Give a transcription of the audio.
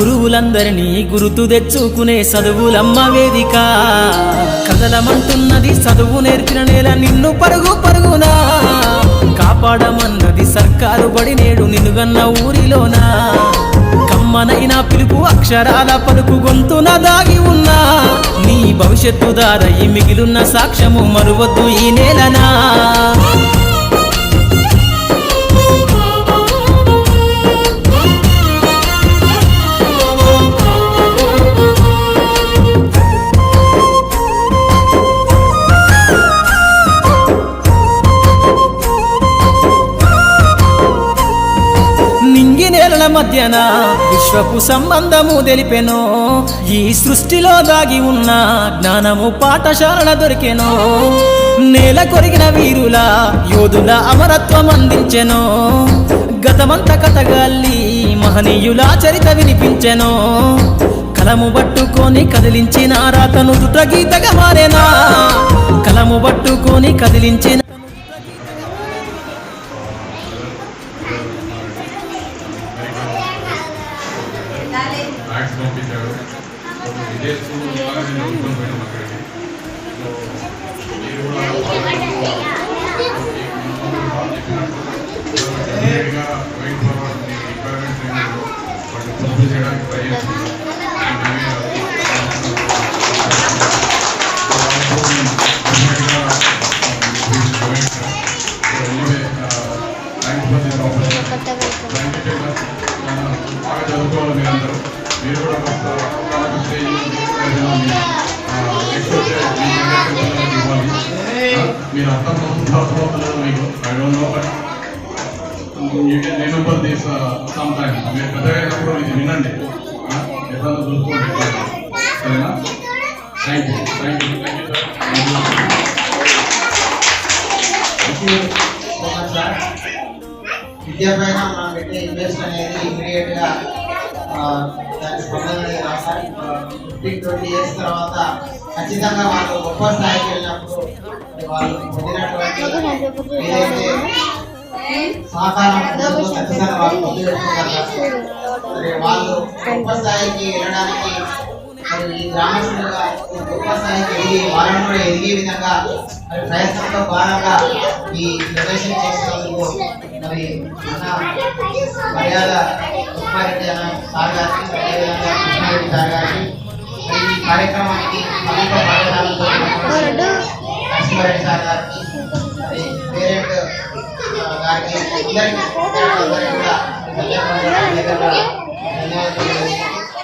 గురువులందరినీ గురుతు తెచ్చుకునే చదువులమ్మ వేదిక. కదలమంటున్నది చదువు నేర్పిన నేల నిన్ను పరుగు పరుగునా. కాపాడమన్నది సర్కారు బడి నేడు నిన్నుగన్న ఊరిలోనా. కమ్మనైన పిలుపు అక్షరాల పలుకు గొంతున దాగి ఉన్నా. నీ భవిష్యత్తు దారై మిగిలున్న సాక్ష్యము మరువద్దు ఈ నేలనా? మధ్యన విశ్వపు సంబంధము తెలిపెను. ఈ సృష్టిలో దాగి ఉన్న జ్ఞానము పాఠశాలన దొరికెను. నేల కొరిగిన వీరుల యోధుల అమరత్వం అందించెను. గతమంత కథగాల్లి మహనీయుల చరిత వినిపించెను. కలము పట్టుకొని కదిలించిన రాతను దుట మారేనా? కలము పట్టుకొని కదిలించిన ఇదే స్కూల్ నేను పోయినాం అక్కడికి మీరు కూడా వెయిట్ మీ రిక్వైర్మెంట్స్ ఏమో వాటిని చేయడానికి ట్రై చేస్తున్నాం బాగా చదువుకోవాలి మీరు అందరూ మీరు కూడా కాస్త కాలేజ్ మీరు అర్థం మీకు I don't know but you can remember this some time మీరు పెద్దగా ఇది వినండి ఆ, చూసుకోండి సరేనా thank you thank you thank you sir Thank మనం పెట్టే ఇన్వెస్ట్ అనేది ఇమీడియట్గా దాన్ని ఆ, దాని ఫిఫ్టీన్ ట్వంటీ ఇయర్స్ తర్వాత ఖచ్చితంగా వాళ్ళు గొప్ప స్థాయికి వెళ్ళినప్పుడు వాళ్ళు పొందినటువంటి ఏదైతే సహకారం వాళ్ళు పొంది వాళ్ళు గొప్ప స్థాయికి వెళ్ళడానికి మరి ఈ గ్రామస్తులుగా గొప్ప స్థాయికి ఎదిగి వాళ్ళని కూడా ఎదిగే విధంగా మరి ప్రయత్నంలో భాగంగా ఈ ప్రదర్శన చేసినందుకు మరి మర్యాద ఉప్మారెడ్డి అన్న సార్ గారికి అదేవిధంగా కృష్ణారెడ్డి సార్ గారికి మరి ఈ కార్యక్రమానికి సమీప పాఠశాలతో నరసింహారెడ్డి సార్ గారికి మరి పేరెంట్ గారికి అందరికీ అందరికీ కూడా ధన్యవాదాలు